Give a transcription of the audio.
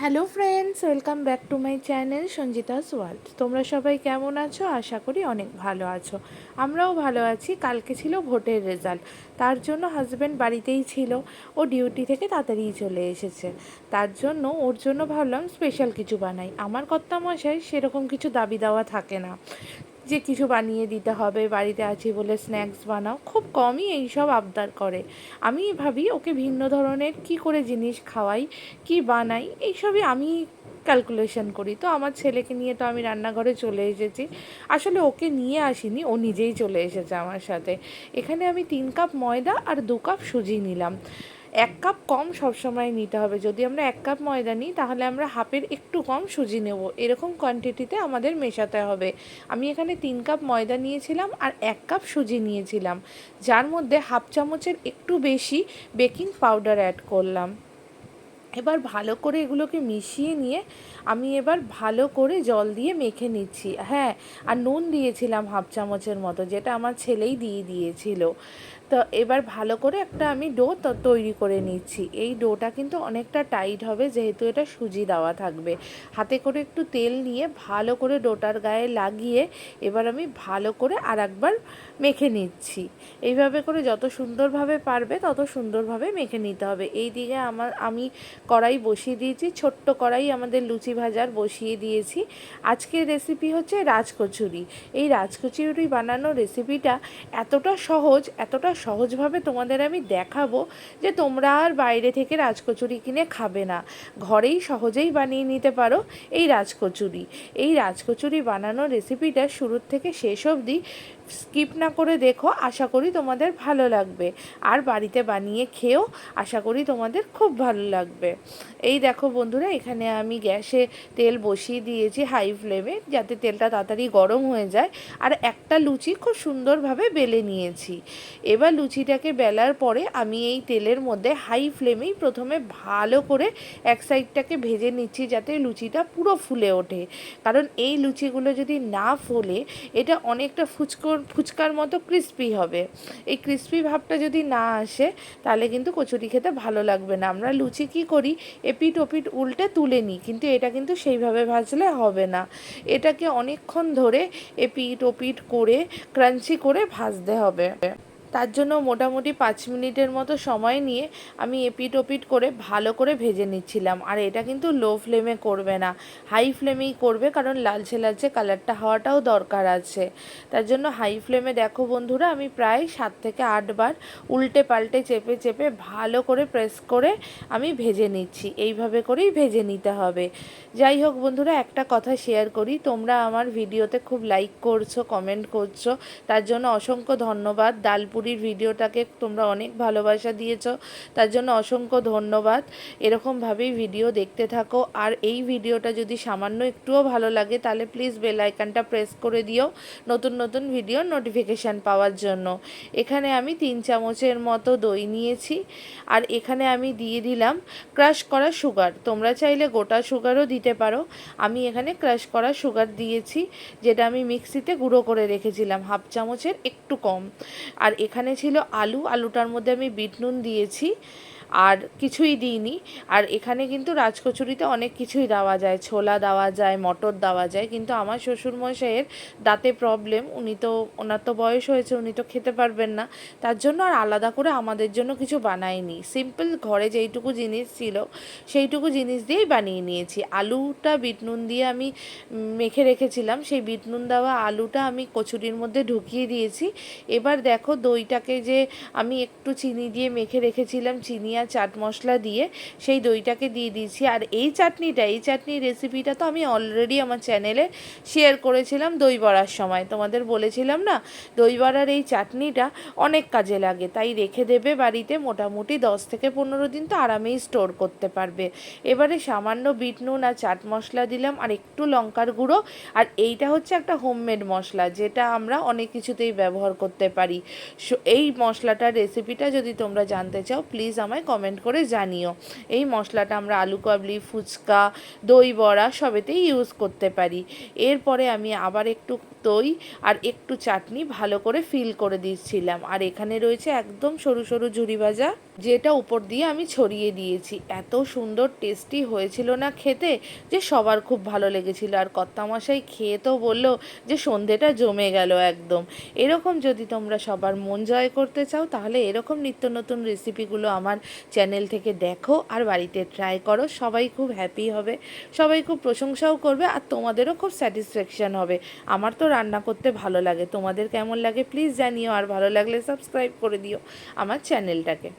Hello friends welcome back to my channel Sanjita's World তোমরা সবাই কেমন আছো? আশা করি অনেক ভালো আছো। আমরাও ভালো আছি। কালকে ছিল ভোটের রেজাল্ট তার জন্য হাজব্যান্ড বাড়িতেই ছিল। ও ডিউটি থেকে তাড়াতাড়ি চলে এসেছে। তার জন্য, ওর জন্য ভাবলাম স্পেশাল কিছু বানাই। আমার কর্তামশাই সেরকম কিছু দাবি দেওয়া থাকে না। যে কিছু বানিয়ে দিতে হবে, বাড়িতে আছি বলে স্ন্যাক্স বানাও, খুব কমই এইসব আবদার করে। আমি ভাবি ওকে ভিন্ন ধরনের কি করে জিনিস খাওয়াই, কি বানাই, এইসবই আমি ক্যালকুলেশন করি। তো আমার ছেলেকে নিয়ে তো আমি রান্নাঘরে চলে এসেছি। আসলে ওকে নিয়ে আসিনি, ও নিজেই চলে এসেছে আমার সাথে। এখানে আমি তিন কাপ ময়দা আর দু কাপ সুজি নিলাম। এক কাপ কম সবসময় নিতে হবে। যদি আমরা এক কাপ ময়দা নিই, তাহলে আমরা হাফের একটু কম সুজি নেব। এরকম কোয়ান্টিটিতে আমাদের মেশাতে হবে। আমি এখানে তিন কাপ ময়দা নিয়েছিলাম আর এক কাপ সুজি নিয়েছিলাম। যার মধ্যে হাফ চামচের একটু বেশি বেকিং পাউডার অ্যাড করলাম। এবার ভালো করে এগুলোকে মিশিয়ে নিয়ে আমি এবার ভালো করে জল দিয়ে মেখে নিচ্ছি। হ্যাঁ আর নুন দিয়েছিলাম হাফ চামচের মতো, যেটা আমার ছেলেই দিয়ে দিয়েছিল। তো এবার ভালো করে একটা আমি ডো তৈরি করে নিচ্ছি। এই ডোটা কিন্তু অনেকটা টাইট হবে, যেহেতু এটা সুজি দেওয়া থাকবে। হাতে করে একটু তেল নিয়ে ভালো করে ডোটার গায়ে লাগিয়ে এবার আমি ভালো করে আর একবার মেখে নিচ্ছি। এইভাবে করে যত সুন্দরভাবে পারবে তত সুন্দরভাবে মেখে নিতে হবে। এই দিকে আমার, আমি কড়াই বসিয়ে দিয়েছি, ছোট্ট কড়াই আমাদের লুচি ভাজার বসিয়ে দিয়েছি। আজকের রেসিপি হচ্ছে রাজকচুরি। এই রাজকচুরি বানানোর রেসিপিটা এতটা সহজ, এতটা সহজভাবে তোমাদের আমি দেখাবো যে তোমরা আর বাইরে থেকে রাজকচুরি কিনে খাবে না। ঘরেই সহজেই বানিয়ে নিতে পারো এই রাজকচুরি। এই রাজকচুরি বানানোর রেসিপিটা শুরুর থেকে শেষ অবধি স্কিপ না করে দেখো, আশা করি তোমাদের ভালো লাগবে। আর বাড়িতে বানিয়ে খেয়েও আশা করি তোমাদের খুব ভালো লাগবে। এই দেখো বন্ধুরা, এখানে আমি গ্যাসে তেল বসিয়ে দিয়েছি হাই ফ্লেমে যাতে তেলটা তাড়াতাড়ি গরম হয়ে যায়। আর একটা লুচি খুব সুন্দরভাবে বেলে নিয়েছি। এবার লুচিটাকে বেলার পরে আমি এই তেলের মধ্যে হাই ফ্লেমেই প্রথমে ভালো করে এক সাইডটাকে ভেজে নিচ্ছি, যাতে লুচিটা পুরো ফুলে ওঠে। কারণ এই লুচিগুলো যদি না ফোলে, এটা অনেকটা ফুচকোর ফুচকার মতো ক্রিস্পি হবে। এই ক্রিস্পি ভাবটা যদি না আসে, তাহলে কিন্তু কচুরি খেতে ভালো লাগবে না। আমরা লুচি কি করি? এপিট ওপিট উল্টে তুলে নিই, কিন্তু এটা কিন্তু সেইভাবে ভাজলে হবে না। এটাকে অনেকক্ষণ ধরে এপিট ওপিট করে ক্রাঞ্চি করে ভাজতে হবে। তার জন্য মোটামুটি পাঁচ মিনিটের মতো সময় নিয়ে আমি এপিট ওপিট করে ভালো করে ভেজে নিচ্ছিলাম। আর এটা কিন্তু লো ফ্লেমে করবে না, হাই ফ্লেমেই করবে কারণ লালচে লালচে কালারটা হওয়াটাও দরকার আছে। তার জন্য হাই ফ্লেমে দেখো বন্ধুরা, আমি প্রায় সাত থেকে আটবার উল্টে পাল্টে চেপে চেপে ভালো করে প্রেস করে আমি ভেজে নিচ্ছি। এইভাবে করেই ভেজে নিতে হবে। যাই হোক বন্ধুরা, একটা কথা শেয়ার করি, তোমরা আমার ভিডিওতে খুব লাইক করছ কমেন্ট করছ, তার জন্য অসংখ্য ধন্যবাদ। ডালপুর পুরীর ভিডিওটাকে তোমরা অনেক ভালোবাসা দিয়েছ, তার জন্য অসংখ্য ধন্যবাদ। এরকমভাবেই ভিডিও দেখতে থাকো। আর এই ভিডিওটা যদি সামান্য একটুও ভালো লাগে, তাহলে প্লিজ বেল আইকনটা প্রেস করে দিও নতুন নতুন ভিডিওর নোটিফিকেশান পাওয়ার জন্য। এখানে আমি তিন চামচের মতো দই নিয়েছি, আর এখানে আমি দিয়ে দিলাম ক্রাশ করা সুগার তোমরা চাইলে গোটা সুগারও দিতে পারো। আমি এখানে ক্রাশ করা সুগার দিয়েছি, যেটা আমি মিক্সিতে গুঁড়ো করে রেখেছিলাম, হাফ চামচের একটু কম। আর এখানে ছিল আলু। আলুটার মধ্যে আমি বিট নুন দিয়েছি। আর কিছুই দিইনি। আর এখানে কিন্তু রাজকচুরিতে অনেক কিছুই দেওয়া যায়। ছোলা দেওয়া যায়, মটর দেওয়া যায়। কিন্তু আমার শ্বশুরমশাইয়ের দাঁতে প্রবলেম উনি তো, ওনার তো বয়স হয়েছে, উনি তো খেতে পারবেন না। তার জন্য আর আলাদা করে আমাদের জন্য কিছু বানাইনি সিম্পল ঘরে যেইটুকু জিনিস ছিল, সেইটুকু জিনিস দিয়েই বানিয়ে নিয়েছি। আলুটা বিট নুন দিয়ে আমি মেখে রেখেছিলাম। সেই বিট নুন দেওয়া আলুটা আমি কচুরির মধ্যে ঢুকিয়ে দিয়েছি। এবার দেখো দইটাকে যে আমি একটু চিনি দিয়ে মেখে রেখেছিলাম, চিনি আর চাট মশলা দিয়ে সেই দইটাকে দিয়ে দিয়েছি। আর এই চাটনিটা, এই চাটনির রেসিপিটা তো আমি অলরেডি আমার চ্যানেলে শেয়ার করেছিলাম দই বড়ার সময়। তোমাদের বলেছিলাম না, দই বড়ার এই চাটনিটা অনেক কাজে লাগে। তাই রেখে দেবে বাড়িতে মোটামুটি দশ থেকে পনেরো দিন তো আরামেই স্টোর করতে পারবে। এবারে সামান্য বিট নুন আর চাট মশলা দিলাম, আর একটু লঙ্কার গুঁড়ো। আর এইটা হচ্ছে একটা হোমমেড মশলা, যেটা আমরা অনেক কিছুতেই ব্যবহার করতে পারি। এই মশলাটার রেসিপিটা যদি তোমরা জানতে চাও প্লিজ আমায় কমেন্ট করে জানিও। এই মশলাটা আমরা আলু, কাবলি, ফুচকা, দই, বড়া সবেতেই ইউজ করতে পারি। এরপরে আমি আবার একটু দই আর একটু চাটনি ভালো করে ফিল করে দিচ্ছিলাম। আর এখানে রয়েছে একদম সরু সরু ঝুরি ভাজা। যেটা উপর দিয়ে আমি ছড়িয়ে দিয়েছি। এত সুন্দর টেস্টি হয়েছিল না খেতে যে সবার খুব ভালো লেগেছিল। আর কর্তামশাই খেয়ে তো বলল যে সন্ধেটা জমে গেল একদম। এরকম যদি তোমরা সবার মন জয় করতে চাও, তাহলে এরকম নিত্য নতুন রেসিপিগুলো আমার চ্যানেল থেকে দেখো আর বাড়িতে ট্রাই করো। সবাই খুব হ্যাপি হবে, সবাই খুব প্রশংসাও করবে আর তোমাদেরও খুব স্যাটিসফ্যাকশান হবে। আমার তো রান্না করতে ভালো লাগে। তোমাদের কেমন লাগে প্লিজ জানিও। আর ভালো লাগলে সাবস্ক্রাইব করে দিও আমার চ্যানেলটাকে